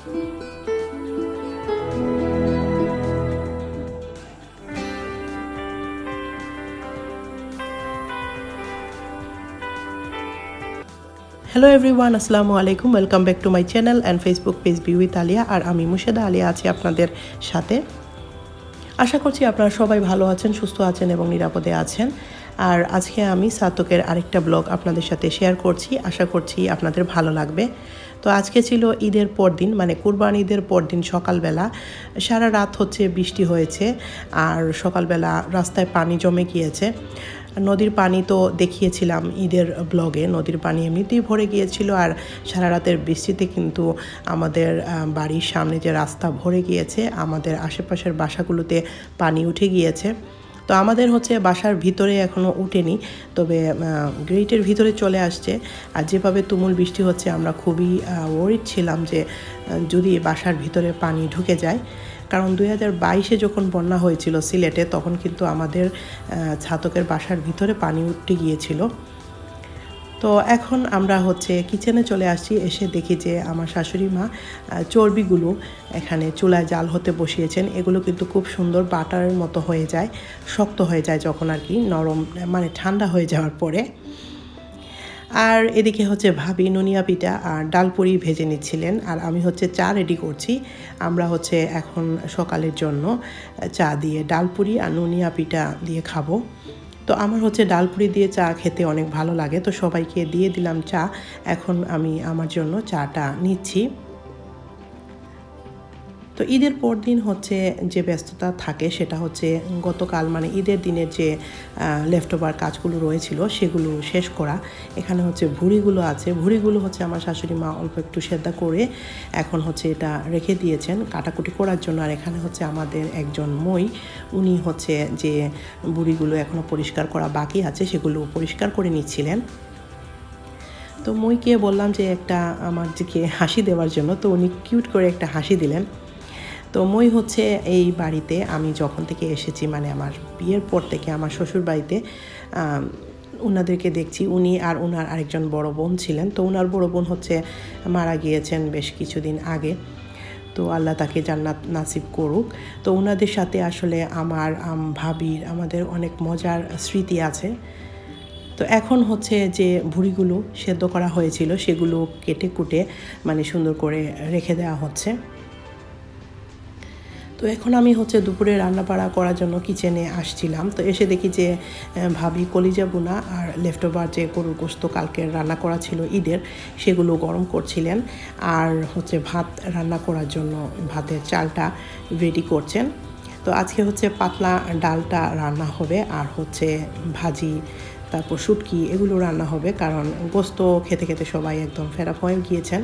Hello everyone আসসালামু আলাইকুম welcome back to my channel and Facebook page be with Aliya আর আমি মুর্শেদা আলিয়া আছি আপনাদের সাথে। আশা করছি আপনারা সবাই ভালো আছেন, সুস্থ আছেন এবং নিরাপদে আছেন। আর আজকে আমি সাতকের আরেকটা ব্লগ আপনাদের সাথে শেয়ার করছি। আশা করছি আপনাদের ভালো লাগবে। তো আজকে ছিল ঈদের পর দিন মানে কুরবান ঈদের পর দিন সকালবেলা। সারা রাত হচ্ছে বৃষ্টি হয়েছে আর সকালবেলা রাস্তায় পানি জমে গিয়েছে। নদীর পানি তো দেখিয়েছিলাম ঈদের ব্লগে, নদীর পানি এমনিতেই ভরে গিয়েছিল আর সারা রাতের বৃষ্টিতে কিন্তু আমাদের বাড়ির সামনে যে রাস্তা ভরে গিয়েছে, আমাদের আশেপাশের বাসাগুলোতে পানি উঠে গিয়েছে। তো আমাদের হচ্ছে বাসার ভিতরে এখনও উঠেনি, তবে গ্রেটের ভিতরে চলে আসছে। আর যেভাবে তুমুল বৃষ্টি হচ্ছে, আমরা খুবই ওরিড ছিলাম যে যদি বাসার ভিতরে পানি ঢুকে যায়। কারণ দুই হাজার বাইশে যখন বন্যা হয়েছিল সিলেটে, তখন কিন্তু আমাদের ছাতকের বাসার ভিতরে পানি উঠতে গিয়েছিল। তো এখন আমরা হচ্ছে কিচেনে চলে আসছি, এসে দেখি যে আমার শাশুড়ি মা চর্বিগুলো এখানে চুলায় জাল হতে বসিয়েছেন। এগুলো কিন্তু খুব সুন্দর বাটারের মতো হয়ে যায়, শক্ত হয়ে যায় যখন আর কি, নরম মানে ঠান্ডা হয়ে যাওয়ার পরে। আর এদিকে হচ্ছে ভাবি নুনিয়া পিঠা আর ডালপুরি ভেজে নিচ্ছিলেন, আর আমি হচ্ছে চা রেডি করছি। আমরা হচ্ছে এখন সকালের জন্য চা দিয়ে ডালপুরি আর নুনিয়া পিঠা দিয়ে খাব। তো আমার হচ্ছে ডালপুরি দিয়ে চা খেতে অনেক ভালো লাগে। তো সবাইকে দিয়ে দিলাম চা। এখন আমি আমার জন্য চাটা নিচ্ছি। তো ঈদের পর দিন হচ্ছে যে ব্যস্ততা থাকে, সেটা হচ্ছে গতকাল মানে ঈদের দিনের যে লেফট ওভার কাজগুলো রয়েছিল সেগুলো শেষ করা। এখানে হচ্ছে ভুড়িগুলো আছে। ভুড়িগুলো হচ্ছে আমার শাশুড়ি মা অল্প একটু সেদ্ধা করে এখন হচ্ছে এটা রেখে দিয়েছেন কাটাকুটি করার জন্য। আর এখানে হচ্ছে আমাদের একজন মই, উনি হচ্ছে যে বুড়িগুলো এখনও পরিষ্কার করা বাকি আছে, সেগুলো পরিষ্কার করে নিচ্ছিলেন। তো মইকে বললাম যে একটা আমার দিকে হাসি দেওয়ার জন্য, তো উনি কিউট করে একটা হাসি দিলেন। তো মই হচ্ছে এই বাড়িতে আমি যখন থেকে এসেছি মানে আমার বিয়ের পর থেকে আমার শ্বশুর বাড়িতে ওনাদেরকে দেখছি, উনি আর ওনার আরেকজন বড় বোন ছিলেন। তো ওনার বড় বোন হচ্ছে মারা গিয়েছেন বেশ কিছুদিন আগে। তো আল্লাহ তাকে জান্নাত নাসিব করুক। তো ওনাদের সাথে আসলে আমার ভাবির, আমাদের অনেক মজার স্মৃতি আছে। তো এখন হচ্ছে যে ভুড়িগুলো সেদ্ধ করা হয়েছিল, সেগুলো কেটে কুটে মানে সুন্দর করে রেখে দেওয়া হচ্ছে। তো এখন আমি হচ্ছে দুপুরে রান্না বাড়া করার জন্য কিচেনে আসছিলাম। তো এসে দেখি যে ভাবি কলিজা বুনা আর লেফট ওভার যে গরুর গোস্ত কালকে রান্না করা ছিল ঈদের, সেগুলো গরম করছিলেন। আর হচ্ছে ভাত রান্না করার জন্য ভাতের চালটা রেডি করছেন। তো আজকে হচ্ছে পাতলা ডালটা রান্না হবে আর হচ্ছে ভাজি, তারপর শুটকি, এগুলো রান্না হবে কারণ গোস্ত খেতে খেতে সবাই একদম ফেরাপ হয়ে গিয়েছেন।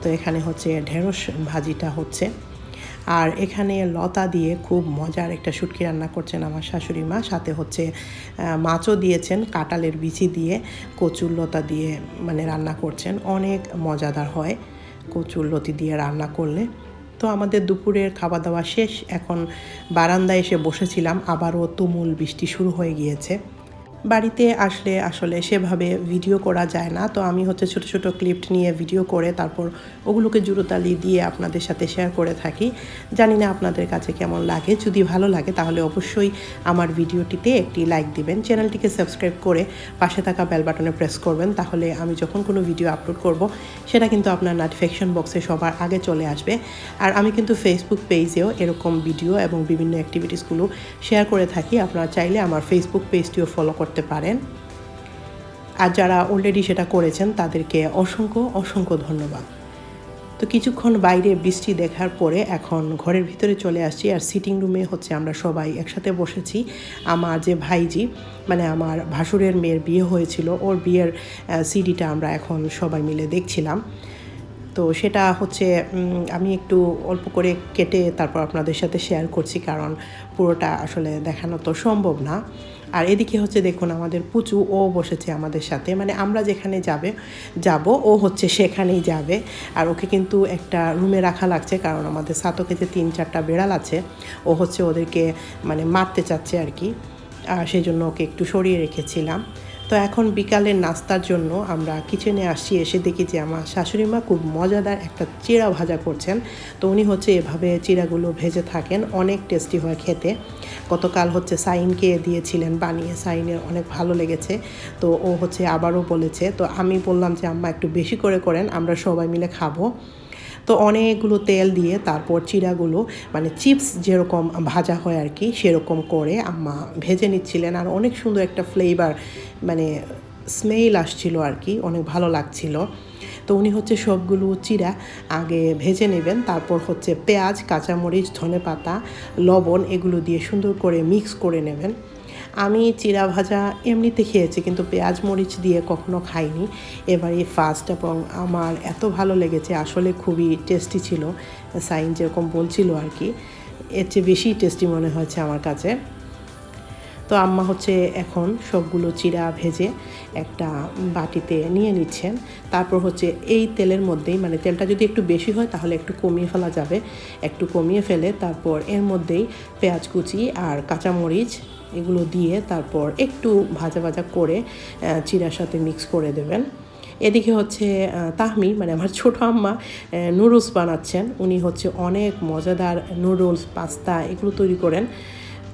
তো এখানে হচ্ছে ঢেঁড়স ভাজিটা হচ্ছে। আর এখানে লতা দিয়ে খুব মজার একটা শুটকি রান্না করছেন আমার শাশুড়ি মা। সাথে হচ্ছে মাছও দিয়েছেন কাঁটালের বিচি দিয়ে কচুর লতা দিয়ে মানে রান্না করছেন। অনেক মজাদার হয় কচুর লতি দিয়ে রান্না করলে। তো আমাদের দুপুরের খাওয়া দাওয়া শেষ। এখন বারান্দায় এসে বসেছিলাম। আবারও তুমুল বৃষ্টি শুরু হয়ে গিয়েছে। বাড়িতে আসলে আসলে সেভাবে ভিডিও করা যায় না। তো আমি হচ্ছে ছোট ছোট ক্লিপ নিয়ে ভিডিও করে তারপর ওগুলোকে জুড়োতালি দিয়ে আপনাদের সাথে শেয়ার করে থাকি। জানি না আপনাদের কাছে কেমন লাগে। যদি ভালো লাগে তাহলে অবশ্যই আমার ভিডিওটিতে একটি লাইক দিবেন। চ্যানেলটিকে সাবস্ক্রাইব করে পাশে থাকা বেল বাটনে প্রেস করবেন। তাহলে আমি যখন কোনো ভিডিও আপলোড করব, সেটা কিন্তু আপনার নোটিফিকেশন বক্সে সবার আগে চলে আসবে। আর আমি কিন্তু ফেসবুক পেজেও এরকম ভিডিও এবং বিভিন্ন অ্যাক্টিভিটিসগুলো শেয়ার করে থাকি। আপনারা চাইলে আমার ফেসবুক পেজটিও ফলো করতে পারেন। আর যারা অলরেডি সেটা করেছেন, তাদেরকে অসংখ্য অসংখ্য ধন্যবাদ। তো কিছুক্ষণ বাইরে বৃষ্টি দেখার পরে এখন ঘরের ভিতরে চলে আসছি আর সিটিং রুমে হচ্ছে আমরা সবাই একসাথে বসেছি। আমার যে ভাইজি মানে আমার ভাসুরের মেয়ের বিয়ে হয়েছিল, ওর বিয়ের সিডিটা আমরা এখন সবাই মিলে দেখছিলাম। তো সেটা হচ্ছে আমি একটু অল্প করে কেটে তারপর আপনাদের সাথে শেয়ার করছি, কারণ পুরোটা আসলে দেখানো তো সম্ভব না। আর এদিকে হচ্ছে দেখুন আমাদের পুচু, ও বসেছে আমাদের সাথে। মানে আমরা যেখানে যাবে, যাব, ও হচ্ছে সেখানেই যাবে। আর ওকে কিন্তু একটা রুমে রাখা লাগছে, কারণ আমাদের সাতকে যে তিন চারটা বেড়াল আছে, ও হচ্ছে ওদেরকে মানে মারতে চাচ্ছে আর কি। আর সেই জন্য ওকে একটু সরিয়ে রেখেছিলাম। তো এখন বিকালের নাস্তার জন্য আমরা কিচেনে আসছি, এসে দেখি যে আমার শাশুড়ি মা খুব মজাদার একটা চিড়া ভাজা করছেন। তো উনি হচ্ছে এভাবে চিড়াগুলো ভেজে থাকেন, অনেক টেস্টি হয় খেতে। গতকাল হচ্ছে সাইনকে দিয়েছিলেন বানিয়ে, সাইনের অনেক ভালো লেগেছে। তো ও হচ্ছে আবারও বলেছে, তো আমি বললাম যে, আম্মা একটু বেশি করে করেন, আমরা সবাই মিলে খাব। তো অনেকগুলো তেল দিয়ে তারপর চিড়াগুলো মানে চিপস যেরকম ভাজা হয় আর কি, সেরকম করে আম্মা ভেজে নিচ্ছিলেন। আর অনেক সুন্দর একটা ফ্লেভার মানে স্মেল আসছিল আর কি, অনেক ভালো লাগছিল। তো উনি হচ্ছে সবগুলো চিরা আগে ভেজে নেবেন, তারপর হচ্ছে পেঁয়াজ, কাঁচামরিচ ধনে পাতা লবণ এগুলো দিয়ে সুন্দর করে মিক্স করে নেবেন। আমি চিরা ভাজা এমনিতে খেয়েছি, কিন্তু পেঁয়াজ মরিচ দিয়ে কখনো খাইনি। এবার এই ফার্স্ট এবং আমার এত ভালো লেগেছে, আসলে খুবই টেস্টি ছিল। সাইন যেরকম বলছিল আর কি, এর চেয়ে বেশি টেস্টি মনে হয়েছে আমার কাছে। তো আম্মা হচ্ছে এখন সবগুলো চিরা ভেজে একটা বাটিতে নিয়ে নিচ্ছেন। তারপর হচ্ছে এই তেলের মধ্যেই মানে তেলটা যদি একটু বেশি হয় তাহলে একটু কমিয়ে ফেলা যাবে। একটু কমিয়ে ফেলে তারপর এর মধ্যেই পেঁয়াজ কুচি আর কাঁচামরিচ এগুলো দিয়ে তারপর একটু ভাজা ভাজা করে চিরার সাথে মিক্স করে দেবেন। এদিকে হচ্ছে তাহমি মানে আমার ছোট আম্মা নুডলস বানাচ্ছেন। উনি হচ্ছে অনেক মজাদার নুডলস, পাস্তা এগুলো তৈরি করেন।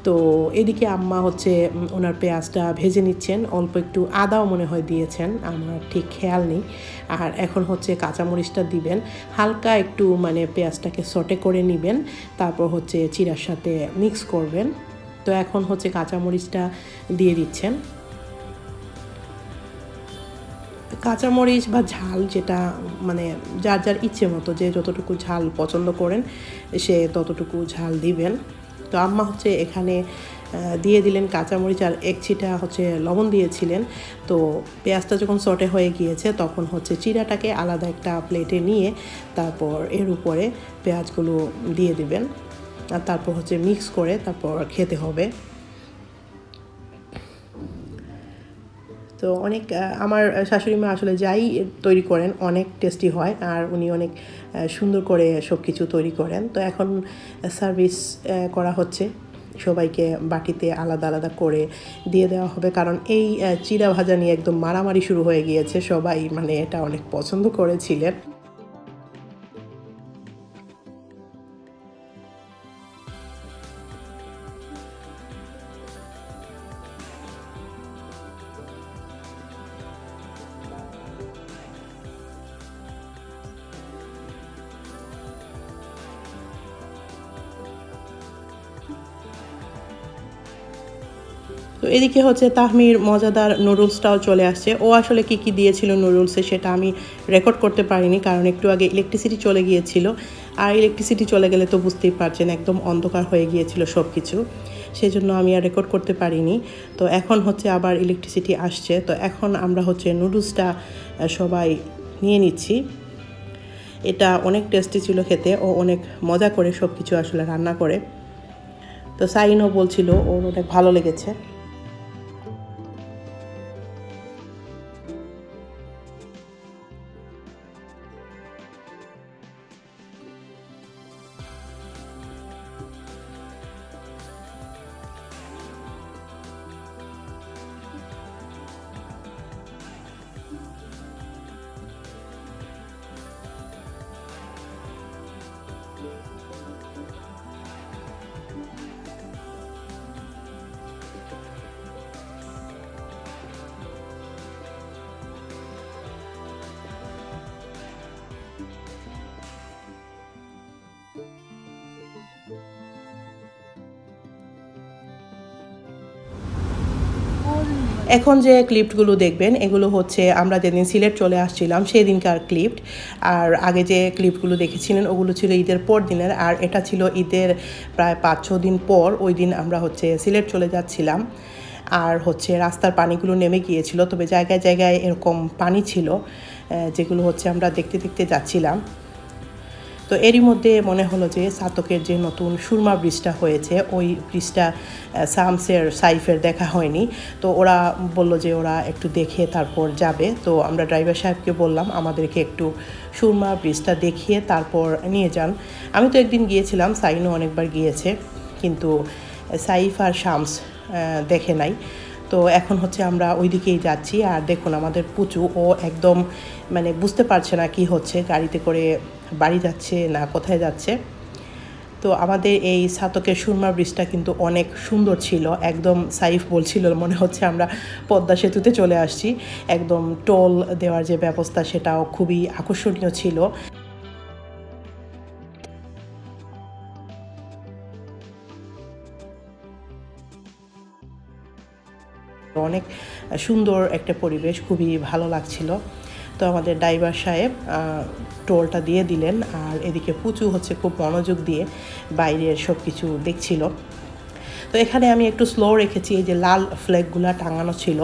তো এদিকে আম্মা হচ্ছে ওনার পেঁয়াজটা ভেজে নিচ্ছেন। অল্প একটু আদাও মনে হয় দিয়েছেন, আমার ঠিক খেয়াল নেই। আর এখন হচ্ছে কাঁচামরিচটা দিবেন। হালকা একটু মানে পেঁয়াজটাকে সটে করে নেবেন, তারপর হচ্ছে চিরার সাথে মিক্স করবেন। তো এখন হচ্ছে কাঁচামরিচটা দিয়ে দিচ্ছেন। কাঁচামরিচ বা ঝাল যেটা মানে যার যার ইচ্ছে মতো, যে যতটুকু ঝাল পছন্দ করেন, সে ততটুকু ঝাল দিবেন। তো আম্মা হচ্ছে এখানে দিয়ে দিলেন কাঁচামরিচ আর এক ছিটা হচ্ছে লবণ দিয়েছিলেন। তো পেঁয়াজটা যখন সটে হয়ে গিয়েছে, তখন হচ্ছে চিরাটাকে আলাদা একটা প্লেটে নিয়ে তারপর এর উপরে পেঁয়াজগুলো দিয়ে দিবেন। আর তারপর হচ্ছে মিক্স করে তারপর খেতে হবে। তো অনেক আমার শাশুড়ি মা আসলে যাই তৈরি করেন, অনেক টেস্টি হয় আর উনি অনেক সুন্দর করে সব কিছু তৈরি করেন। তো এখন সার্ভিস করা হচ্ছে। সবাইকে বাটিতে আলাদা আলাদা করে দিয়ে দেওয়া হবে। কারণ এই চিরা ভাজা নিয়ে একদম মারামারি শুরু হয়ে গিয়েছে। সবাই মানে এটা অনেক পছন্দ করেছিলেন। তো এদিকে হচ্ছে তাহমির মজাদার নুডলসটাও চলে আসছে। ও আসলে কি কি দিয়েছিল নুডলসে সেটা আমি রেকর্ড করতে পারিনি, কারণ একটু আগে ইলেকট্রিসিটি চলে গিয়েছিল। আর ইলেকট্রিসিটি চলে গেলে তো বুঝতেই পারছেন, একদম অন্ধকার হয়ে গিয়েছিল সব কিছু সেই জন্য আমি আর রেকর্ড করতে পারিনি। তো এখন হচ্ছে আবার ইলেকট্রিসিটি আসছে। তো এখন আমরা হচ্ছে নুডলসটা সবাই নিয়ে নিচ্ছি। এটা অনেক টেস্টি ছিল খেতে। ও অনেক মজা করে সব কিছু আসলে রান্না করে। তো সাইনও বলছিল, ওর অনেক ভালো লেগেছে। এখন যে ক্লিপগুলো দেখবেন, এগুলো হচ্ছে আমরা যেদিন সিলেট চলে আসছিলাম সেই দিনকার ক্লিপ আর আগে যে ক্লিপগুলো দেখেছিলেন, ওগুলো ছিল ঈদের পর দিনের, আর এটা ছিল ঈদের প্রায় পাঁচ, ছ দিন পর ওই দিন আমরা হচ্ছে সিলেট চলে যাচ্ছিলাম। আর হচ্ছে রাস্তার পানিগুলো নেমে গিয়েছিল, তবে জায়গায় জায়গায় এরকম পানি ছিল যেগুলো হচ্ছে আমরা দেখতে দেখতে যাচ্ছিলাম। তো এরই মধ্যে মনে হলো যে সাতকের যে নতুন সুরমা ব্রিজটা হয়েছে, ওই ব্রিজটা সামসের সাইফের দেখা হয়নি। তো ওরা বলল যে ওরা একটু দেখে তারপর যাবে। তো আমরা ড্রাইভার সাহেবকে বললাম, আমাদেরকে একটু সুরমা ব্রিজটা দেখিয়ে তারপর নিয়ে যান। আমি তো একদিন গিয়েছিলাম, সাইনও অনেকবার গিয়েছে, কিন্তু সাইফ আর শামস দেখে নাই। তো এখন হচ্ছে আমরা ওই দিকেই যাচ্ছি। আর দেখুন, আমাদের পুচু, ও একদম মানে বুঝতে পারছে না কি হচ্ছে। গাড়িতে করে বাড়ি যাচ্ছে না, কোথায় যাচ্ছে? তো আমাদের এই সাতকের সুরমা ব্রিজটা কিন্তু অনেক সুন্দর ছিল, একদম সাইফ বলছিল, মনে হচ্ছে আমরা পদ্মা সেতুতে চলে আসছি। একদম টোল দেওয়ার যে ব্যবস্থা সেটাও খুবই আকর্ষণীয় ছিল। অনেক সুন্দর একটা পরিবেশ, খুবই ভালো লাগছিল। তো আমাদের ড্রাইভার সাহেব টোলটা দিয়ে দিলেন আর এদিকে পুচু হচ্ছে খুব মনোযোগ দিয়ে বাইরের সব কিছু দেখছিল। তো এখানে আমি একটু স্লো রেখেছি, এই যে লাল ফ্ল্যাগগুলো টাঙানো ছিল।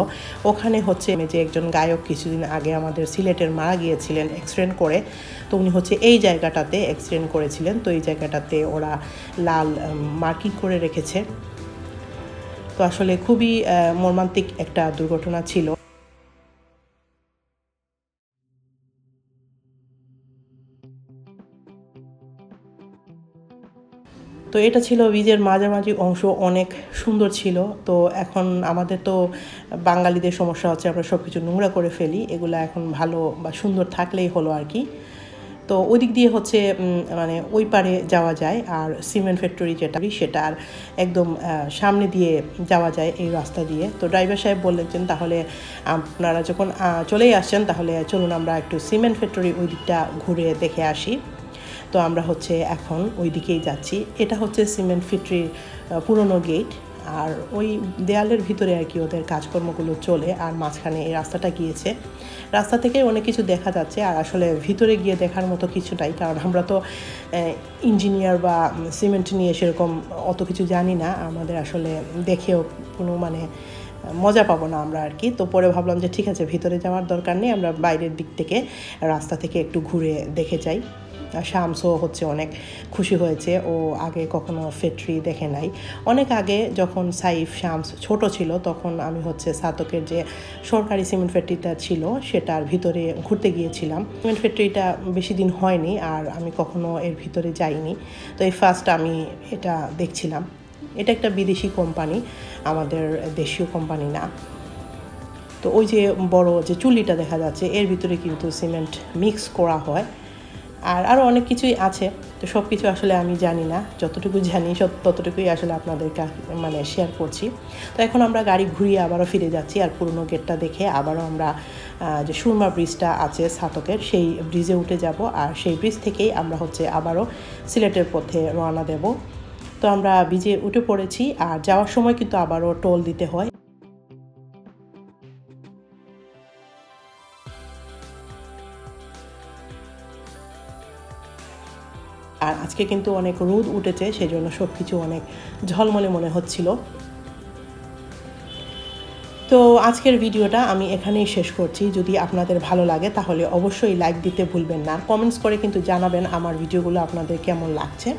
ওখানে হচ্ছে যে একজন গায়ক কিছুদিন আগে আমাদের সিলেটের মারা গিয়েছিলেন অ্যাক্সিডেন্ট করে। তো উনি হচ্ছে এই জায়গাটাতে অ্যাক্সিডেন্ট করেছিলেন। তো এই জায়গাটাতে ওরা লাল মার্কিং করে রেখেছে। তো আসলে খুবই মর্মান্তিক একটা দুর্ঘটনা ছিল। তো এটা ছিল বীজের মাঝামাঝি অংশ, অনেক সুন্দর ছিল। তো এখন আমাদের তো বাঙালিদের সমস্যা হচ্ছে আমরা সব কিছু নোংরা করে ফেলি, এগুলো এখন ভালো বা সুন্দর থাকলেই হলো আর কি। তো ওই দিক দিয়ে হচ্ছে মানে ওই পারে যাওয়া যায়, আর সিমেন্ট ফ্যাক্টরি যেটা সেটা আর একদম সামনে দিয়ে যাওয়া যায় এই রাস্তা দিয়ে। তো ড্রাইভার সাহেব বললেন যে, তাহলে আপনারা যখন চলেই আসছেন, তাহলে চলুন আমরা একটু সিমেন্ট ফ্যাক্টরি ওই দিকটা ঘুরে দেখে আসি। তো আমরা হচ্ছে এখন ওই দিকেই যাচ্ছি। এটা হচ্ছে সিমেন্ট ফ্যাক্টরির আহ, পুরনো গেট আর ওই দেয়ালের ভিতরে আর কি ওদের কাজকর্মগুলো চলে আর মাঝখানে এই রাস্তাটা গিয়েছে। রাস্তা থেকে অনেক কিছু দেখা যাচ্ছে আর আসলে ভিতরে গিয়ে দেখার মতো কিছু নাই কারণ আমরা তো ইঞ্জিনিয়ার বা সিমেন্ট নিয়ে সেরকম অত কিছু জানি না। আমাদের আসলে দেখেও কোনো মানে মজা পাবো না আমরা আর কি। তো পরে ভাবলাম যে ঠিক আছে ভিতরে যাওয়ার দরকার নেই আমরা বাইরের দিক থেকে রাস্তা থেকে একটু ঘুরে দেখে যাই। শামসও হচ্ছে অনেক খুশি হয়েছে। ও আগে কখনো ফ্যাক্টরি দেখে নাই। অনেক আগে যখন সাইফ শামস ছোট ছিল, তখন আমি হচ্ছে সাতকের যে সরকারি সিমেন্ট ফ্যাক্টরিটা ছিল, সেটার ভিতরে ঘুরতে গিয়েছিলাম। সিমেন্ট ফ্যাক্টরিটা বেশি দিন হয়নি আর আমি কখনো এর ভিতরে যাইনি। তো এই ফার্স্ট আমি এটা দেখছিলাম। এটা একটা বিদেশি কোম্পানি, আমাদের দেশীয় কোম্পানি না। তো ওই যে বড় যে চুল্লিটা দেখা যাচ্ছে, এর ভিতরে কিন্তু সিমেন্ট মিক্স করা হয়। আর আরও অনেক কিছুই আছে। তো সব কিছু আসলে আমি জানি না। যতটুকু জানি ততটুকুই আসলে আপনাদেরকে মানে শেয়ার করছি। তো এখন আমরা গাড়ি ঘুরিয়ে আবারও ফিরে যাচ্ছি আর পুরনো গেটটা দেখে আবারও আমরা যে সুরমা ব্রিজটা আছে সাতকের, সেই ব্রিজে উঠে যাব। আর সেই ব্রিজ থেকেই আমরা হচ্ছে আবারও সিলেটের পথে রওনা দেব। তো আমরা ব্রিজে উঠে পড়েছি। আর যাওয়ার সময় কিন্তু আবারও টোল দিতে হয়। আজকে কিন্তু অনেক রোদ উঠেছে সেই জন্য সব কিছু অনেক ঝলমলে মনে হচ্ছিল। তো আজকের ভিডিওটা আমি এখানেই শেষ করছি। যদি আপনাদের ভালো লাগে, তাহলে অবশ্যই লাইক দিতে ভুলবেন না। কমেন্টস করে কিন্তু জানাবেন আমার ভিডিওগুলো আপনাদের কেমন লাগছে।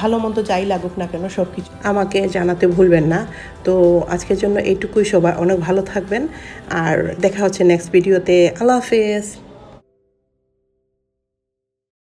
ভালো মন্দ যাই লাগুক না কেন সব কিছু আমাকে জানাতে ভুলবেন না। তো আজকের জন্য এইটুকুই সবাই। অনেক ভালো থাকবেন। আর দেখা হচ্ছে নেক্সট ভিডিওতে আল্লাহ হাফেজ।